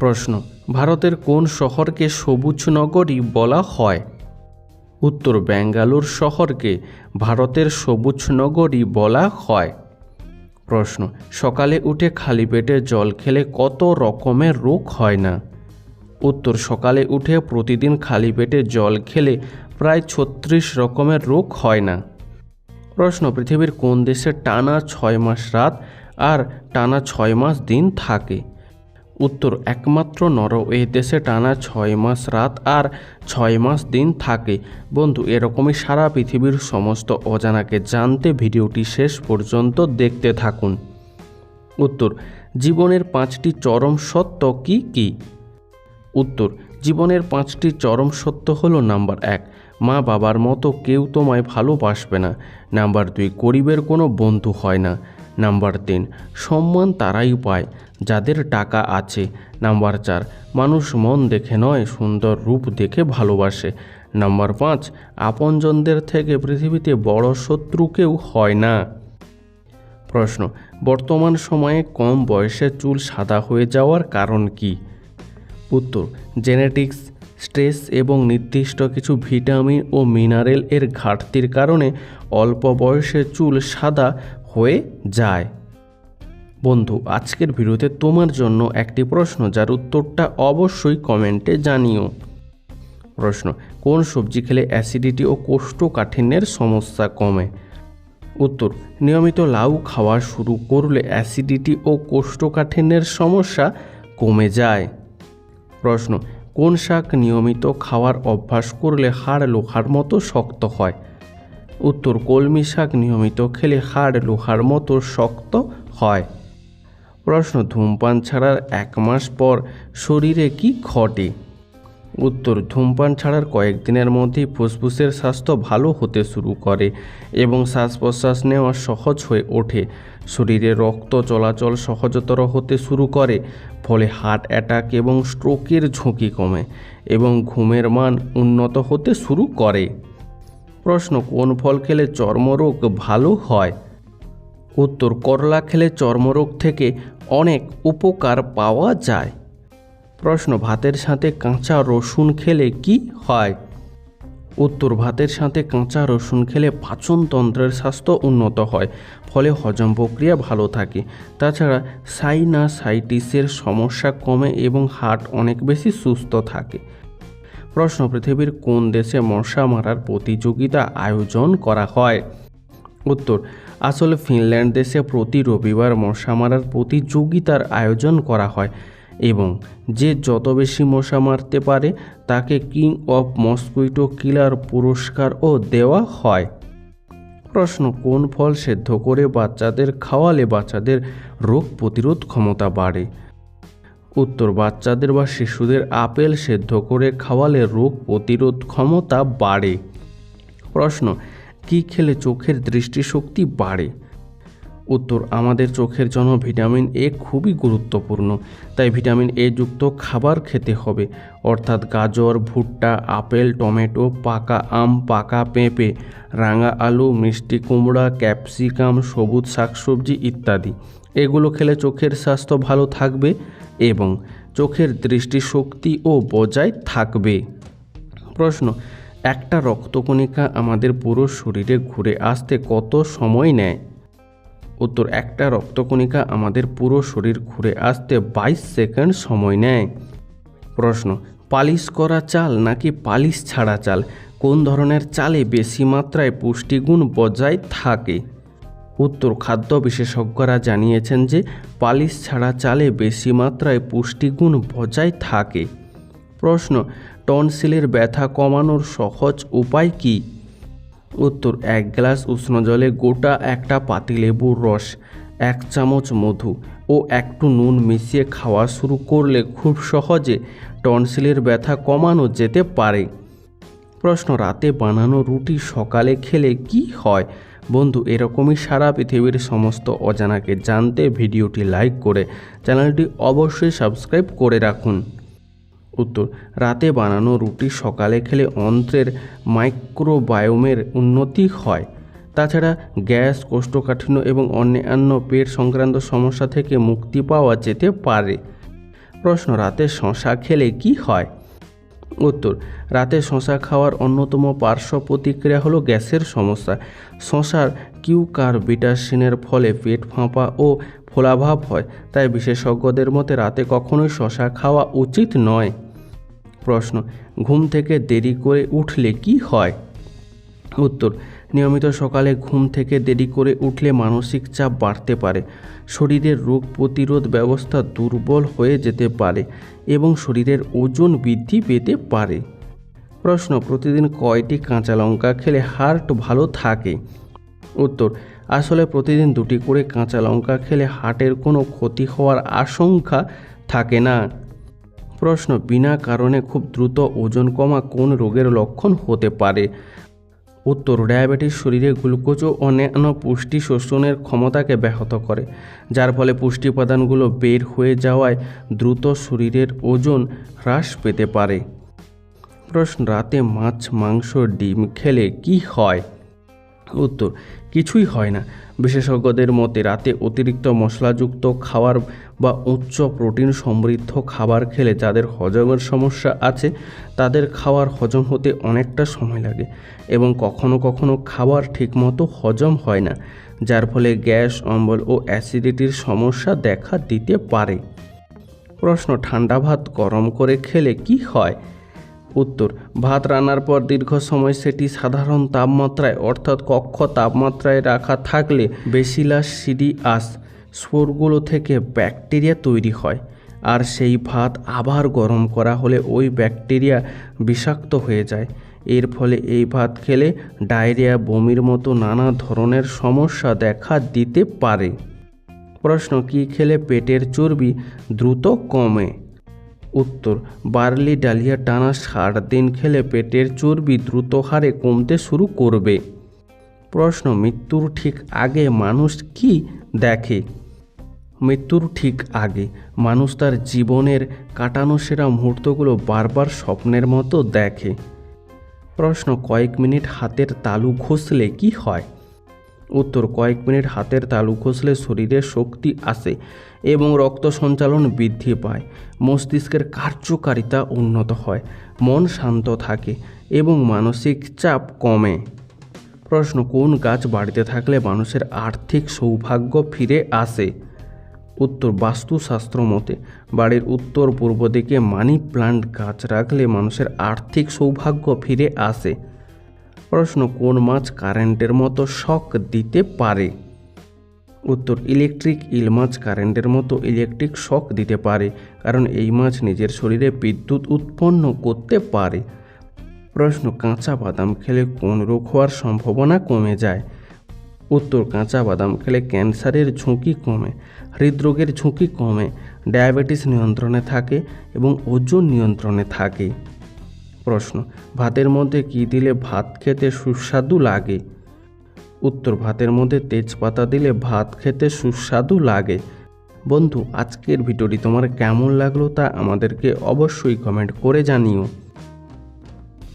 প্রশ্ন, ভারতের কোন শহরকে সবুজ নগরী বলা হয়? উত্তর, ব্যাঙ্গালোর শহরকে ভারতের সবুজ নগরী বলা হয়। প্রশ্ন, সকালে উঠে খালি পেটে জল খেলে কত রকমের রোগ হয় না? উত্তর, সকালে উঠে প্রতিদিন খালি পেটে জল খেলে প্রায় ছত্রিশ রকমের রোগ হয় না। প্রশ্ন, পৃথিবীর কোন দেশে টানা ছয় মাস রাত আর টানা ছয় মাস দিন থাকে? উত্তর, একমাত্র নরওয়ে দেশে টানা ছয় মাস রাত আর ছয় মাস দিন থাকে। বন্ধু, এরকমই সারা পৃথিবীর সমস্ত অজানাকে জানতে ভিডিওটি শেষ পর্যন্ত দেখতে থাকুন। উত্তর, জীবনের পাঁচটি চরম সত্য কি কি? উত্তর, জীবনের পাঁচটি চরম সত্য হলো নাম্বার এক, মা বাবার মতো কেউ তোমায় ভালোবাসবে না। নাম্বার দুই, গরিবের কোনো বন্ধু হয় না। নাম্বার তিন, সম্মান তারাই পায়। যাদের টাকা আছে। নাম্বার চার, মানুষ মন দেখে নয়, সুন্দর রূপ দেখে ভালোবাসে। নাম্বার পাঁচ, আপনজনদের থেকে পৃথিবীতে বড় শত্রু কেউ হয় না। প্রশ্ন, বর্তমান সময়ে কম বয়সে চুল সাদা হয়ে যাওয়ার কারণ কি? উত্তর, জেনেটিক্স, স্ট্রেস এবং নির্দিষ্ট কিছু ভিটামিন ও মিনারেল এর ঘাটতির কারণে অল্প বয়সে চুল সাদা হয়ে যায়। বন্ধু, আজকের ভিডিওতে তোমার জন্য একটি প্রশ্ন, যার উত্তরটা অবশ্যই কমেন্টে জানিও। প্রশ্ন, কোন সবজি খেলে অ্যাসিডিটি ও কোষ্ঠকাঠিন্যের সমস্যা কমে? উত্তর, নিয়মিত লাউ খাওয়া শুরু করলে অ্যাসিডিটি ও কোষ্ঠকাঠিন্যের সমস্যা কমে যায়। প্রশ্ন, কোন শাক নিয়মিত খাওয়ার অভ্যাস করলে হাড় লোহার মতো শক্ত হয়? উত্তর, কলমি শাক নিয়মিত খেলে হাড় লোহার মতো শক্ত হয়। প্রশ্ন, ধূমপান ছাড়ার এক মাস পর শরীরে কি ঘটে? উত্তর, ধূমপান ছাড়ার কয়েকদিনের মধ্যেই ফুসফুসের স্বাস্থ্য ভালো হতে শুরু করে এবং শ্বাস প্রশ্বাস নেওয়া সহজ হয়ে ওঠে। শরীরে রক্ত চলাচল সহজতর হতে শুরু করে, ফলে হার্ট অ্যাটাক এবং স্ট্রোকের ঝুঁকি কমে এবং ঘুমের মান উন্নত হতে শুরু করে। প্রশ্ন, কোন ফল খেলে চর্মরোগ ভালো হয়? উত্তর করলা খেলে চর্মরোগ থেকে অনেক উপকার পাওয়া যায়। প্রশ্ন, ভাতের সাথে কাঁচা রসুন খেলে কি হয়? উত্তর, ভাতের সাথে কাঁচা রসুন খেলে পাচনতন্ত্রের স্বাস্থ্য উন্নত হয়, ফলে হজম প্রক্রিয়া ভালো থাকে। তাছাড়া সাইনাসাইটিসের সমস্যা কমে এবং হার্ট অনেক বেশি সুস্থ থাকে। প্রশ্ন, পৃথিবীর কোন দেশে মশা মারার প্রতিযোগিতা আয়োজন করা হয়? উত্তর, আসলে ফিনল্যান্ড দেশে প্রতি রবিবার মশা মারার প্রতিযোগিতার আয়োজন করা হয় এবং যে যত বেশি মশা মারতে পারে তাকে কিং অফ মস্কুইটো কিলার পুরস্কারও দেওয়া হয়। প্রশ্ন, কোন ফল সেদ্ধ করে বাচ্চাদের খাওয়ালে বাচ্চাদের রোগ প্রতিরোধ ক্ষমতা বাড়ে? উত্তর, বাচ্চাদের বা শিশুদের আপেল সেদ্ধ করে খাওয়ালে রোগ প্রতিরোধ ক্ষমতা বাড়ে। প্রশ্ন কি খেলে চোখের দৃষ্টিশক্তি বাড়ে? উত্তর, আমাদের চোখের জন্য ভিটামিন এ খুবই গুরুত্বপূর্ণ, তাই ভিটামিন এ যুক্ত খাবার খেতে হবে। অর্থাৎ গাজর, ভুট্টা, আপেল, টমেটো, পাকা আম, পাকা পেঁপে, রাঙা আলু, মিষ্টি কুমড়া, ক্যাপসিকাম, সবুজ শাকসবজি ইত্যাদি। এগুলো খেলে চোখের স্বাস্থ্য ভালো থাকবে এবং চোখের দৃষ্টিশক্তি ও বজায় থাকবে। প্রশ্ন একটা রক্তকণিকা আমাদের পুরো শরীরে ঘুরে আসতে কত সময় নেয়? উত্তর, একটা রক্তকণিকা আমাদের পুরো শরীর ঘুরে আসতে বাইশ সেকেন্ড সময় নেয়। প্রশ্ন, পালিশ করা চাল নাকি পালিশ ছাড়া চাল? কোন ধরনের চালে বেশি মাত্রায় পুষ্টিগুণ বজায় থাকে? উত্তর, খাদ্য বিশেষজ্ঞরা জানিয়েছেন যে পালিশ ছাড়া চালে বেশি মাত্রায় পুষ্টিগুণ বজায় থাকে। প্রশ্ন, টনসিলের ব্যথা কমানোর সহজ উপায় কী? উত্তর, এক গ্লাস উষ্ণ জলে গোটা একটা পাতিলেবুর রস, এক চামচ মধু ও একটু নুন মিশিয়ে খাওয়া শুরু করলে খুব সহজে টনসিলের ব্যথা কমানো যেতে পারে। প্রশ্ন, রাতে বানানো রুটি সকালে খেলে কি হয়? বন্ধু, এরকমই সারা পৃথিবীর সমস্ত অজানাকে জানতে ভিডিওটি লাইক করে চ্যানেলটি অবশ্যই সাবস্ক্রাইব করে রাখুন। উত্তর, রাতে বানানো রুটি সকালে খেলে অন্ত্রের মাইক্রোবায়োমের উন্নতি হয়। তাছাড়া গ্যাস, কোষ্ঠকাঠিন্য এবং অন্যান্য পেট সংক্রান্ত সমস্যা থেকে মুক্তি পাওয়া যেতে পারে। প্রশ্ন, রাতে শশা খেলে কি হয়? উত্তর, রাতে শশা খাওয়ার অন্যতম পার্শ্ব প্রতিক্রিয়া হলো গ্যাসের সমস্যা। শশার কিউকার বিটাসিনের ফলে পেট ফাঁপা ও ফোলাভাব হয়, তাই বিশেষজ্ঞদের মতে রাতে কখনোই শশা খাওয়া উচিত নয়। প্রশ্ন। ঘুম থেকে দেরি করে উঠলে কি হয়? উত্তর, নিয়মিত সকালে ঘুম থেকে দেরি করে উঠলে মানসিক চাপ বাড়তে পারে। শরীরের রোগ প্রতিরোধ ব্যবস্থা দুর্বল হয়ে যেতে পারে এবং শরীরের ওজন বৃদ্ধি পেতে পারে। প্রশ্ন, প্রতিদিন কয়টি কাঁচা লঙ্কা খেলে হার্ট ভালো থাকে? উত্তর, আসলে প্রতিদিন দুটি করে কাঁচা লঙ্কা খেলে হার্টের কোনো ক্ষতি হওয়ার আশঙ্কা থাকে না। প্রশ্ন, বিনা কারণে খুব দ্রুত ওজন কমা কোন রোগের লক্ষণ হতে পারে? উত্তর, ডায়াবেটিস শরীরে গ্লুকোজ ও অন্যান্য পুষ্টি শোষণের ক্ষমতাকে ব্যাহত করে, যার ফলে পুষ্টি উপাদানগুলো বের হয়ে যাওয়ায় দ্রুত শরীরের ওজন হ্রাস পেতে পারে। প্রশ্ন, রাতে মাছ, মাংস, ডিম খেলে কি হয়? উত্তর, কিছুই হয় না। বিশেষজ্ঞদের মতে, রাতে অতিরিক্ত মশলাযুক্ত খাবার বা উচ্চ প্রোটিন সমৃদ্ধ খাবার খেলে যাদের হজমের সমস্যা আছে, তাদের খাবার হজম হতে অনেকটা সময় লাগে এবং কখনো কখনো খাবার ঠিকমতো হজম হয় না, যার ফলে গ্যাস, অম্বল ও অ্যাসিডিটির সমস্যা দেখা দিতে পারে। প্রশ্ন, ঠান্ডা ভাত গরম করে খেলে কি হয়? উত্তর, ভাত রান্নার পর দীর্ঘ সময় সেটি সাধারণ তাপমাত্রায়, অর্থাৎ কক্ষ তাপমাত্রায় রাখা থাকলে বেসিলাস সিডিআস স্পোরগুলো থেকে ব্যাকটেরিয়া তৈরি হয়। আর সেই ভাত আবার গরম করা হলে ওই ব্যাকটেরিয়া বিষাক্ত হয়ে যায়। এর ফলে এই ভাত খেলে ডায়রিয়া, বমির মতো নানা ধরনের সমস্যা দেখা দিতে পারে। প্রশ্ন, কী খেলে পেটের চর্বি দ্রুত কমে? উত্তর, বার্লি ডালিয়া টানা ষাট দিন খেলে পেটের চর্বি দ্রুত হারে কমতে শুরু করবে। প্রশ্ন, মৃত্যুর ঠিক আগে মানুষ কি দেখে? মৃত্যুর ঠিক আগে মানুষ তার জীবনের কাটানো সেরা মুহূর্তগুলো বারবার স্বপ্নের মতো দেখে। প্রশ্ন, কয়েক মিনিট হাতের তালু ঘষলে কি হয়? উত্তর কয়েক মিনিট হাতের তালু ঘষলে শরীরে শক্তি আসে এবং রক্ত সঞ্চালন বৃদ্ধি পায়। মস্তিষ্কের কার্যকারিতা উন্নত হয়, মন শান্ত থাকে এবং মানসিক চাপ কমে। প্রশ্ন, কোন গাছ বাড়িতে থাকলে মানুষের আর্থিক সৌভাগ্য ফিরে আসে? উত্তর, বাস্তুশাস্ত্র মতে, বাড়ির উত্তর পূর্ব দিকে মানি প্লান্ট গাছ রাখলে মানুষের আর্থিক সৌভাগ্য ফিরে আসে। প্রশ্ন, কোন মাছ কারেন্টের মতো শক দিতে পারে? উত্তর, ইলেকট্রিক ইল মাছ কারেন্টের মতো ইলেকট্রিক শক দিতে পারে, কারণ এই মাছ নিজের শরীরে বিদ্যুৎ উৎপন্ন করতে পারে। প্রশ্ন, কাঁচা বাদাম খেলে কোন রোগ হওয়ার সম্ভাবনা কমে যায়? উত্তর, কাঁচা বাদাম খেলে ক্যান্সারের ঝুঁকি কমে, হৃদরোগের ঝুঁকি কমে, ডায়াবেটিস নিয়ন্ত্রণে থাকে এবং ওজন নিয়ন্ত্রণে থাকে। প্রশ্ন, ভাতের মধ্যে কী দিলে ভাত খেতে সুস্বাদু লাগে? উত্তর, ভাতের মধ্যে তেজপাতা দিলে ভাত খেতে সুস্বাদু লাগে। বন্ধু, আজকের ভিডিওটি তোমার কেমন লাগল তা আমাদেরকে অবশ্যই কমেন্ট করে জানিও।